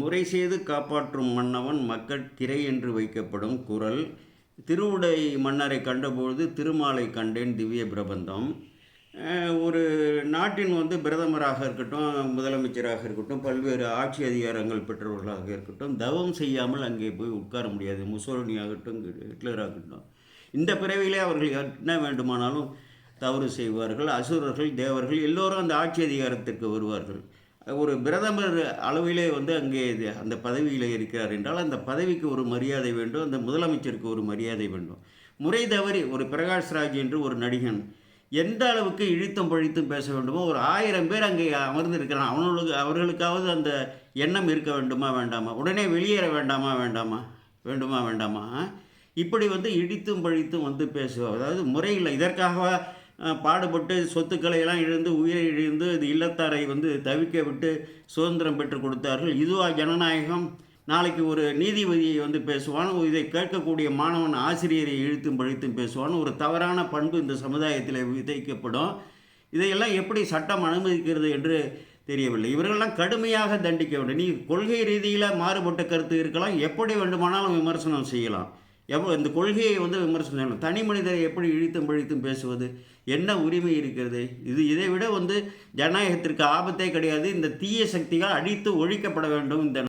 முறை செய்து காப்பாற்றும் மன்னவன் மக்கள் திரை என்று வைக்கப்படும் குரல். திருவுடை மன்னரை கண்டபொழுது திருமாலை கண்டேன் திவ்ய பிரபந்தம். ஒரு நாட்டின் வந்து பிரதமராக இருக்கட்டும் முதலமைச்சராக இருக்கட்டும் பல்வேறு ஆட்சி அதிகாரங்கள் பெற்றவர்களாக இருக்கட்டும் தவம் செய்யாமல் அங்கே போய் உட்கார முடியாது. முசோலினி ஆகட்டும் ஹிட்லர் ஆகட்டும். இந்த பிறவிலே அவர்கள் என்ன வேண்டுமானாலும் தவறு செய்வார்கள். அசுரர்கள் தேவர்கள் எல்லோரும் அந்த ஆட்சி அதிகாரத்திற்கு வருவார்கள். ஒரு பிரதமர் அளவிலே வந்து அங்கே இது- அந்த பதவியில் இருக்கிறார் என்றால் அந்த பதவிக்கு ஒரு மரியாதை வேண்டும் அந்த முதலமைச்சருக்கு ஒரு மரியாதை வேண்டும். முறை தவறி ஒரு பிரகாஷ் ராஜ் என்று ஒரு நடிகன் எந்த அளவுக்கு இழுத்தும் பழித்தும் பேச வேண்டுமோ ஒரு ஆயிரம் பேர் அங்கே அமர்ந்திருக்கிறான். அவனுக்கு அவர்களுக்காவது அந்த எண்ணம் இருக்க வேண்டுமா வேண்டாமா? உடனே வெளியேற வேண்டாமா வேண்டாமா? வேண்டுமா வேண்டாமா? இப்படி வந்து இடித்தும் பழித்தும் வந்து பேசுவோம் அதாவது முறையில் இதற்காக பாடுபட்டு சொத்துக்களை எல்லாம் இழந்து உயிரை இழந்து இது இல்லத்தாரை வந்து தவிக்க விட்டு சுதந்திரம் பெற்று கொடுத்தார்கள். இதுவா ஜனநாயகம்? நாளைக்கு ஒரு நீதிபதியை வந்து பேசுவான். இதை கேட்கக்கூடிய மாணவன் ஆசிரியரை இழுத்தும் பழித்தும் பேசுவான். ஒரு தவறான பண்பு இந்த சமுதாயத்தில் விதைக்கப்படும். இதையெல்லாம் எப்படி சட்டம் அனுமதிக்கிறது என்று தெரியவில்லை. இவர்கள்லாம் கடுமையாக தண்டிக்க வேண்டும். நீ கொள்கை ரீதியில் மாறுபட்ட கருத்து இருக்கலாம். எப்படி வேண்டுமானாலும் விமர்சனம் செய்யலாம். எவ்வளோ இந்த கொள்கையை வந்து விமர்சனம் தனி மனிதரை எப்படி இழித்தும் பழித்தும் பேசுவது? என்ன உரிமை இருக்கிறது? இது இதை விட வந்து ஜனநாயகத்திற்கு ஆபத்தே கிடையாது. இந்த தீய சக்திகள் அடித்து ஒழிக்கப்பட வேண்டும் இந்த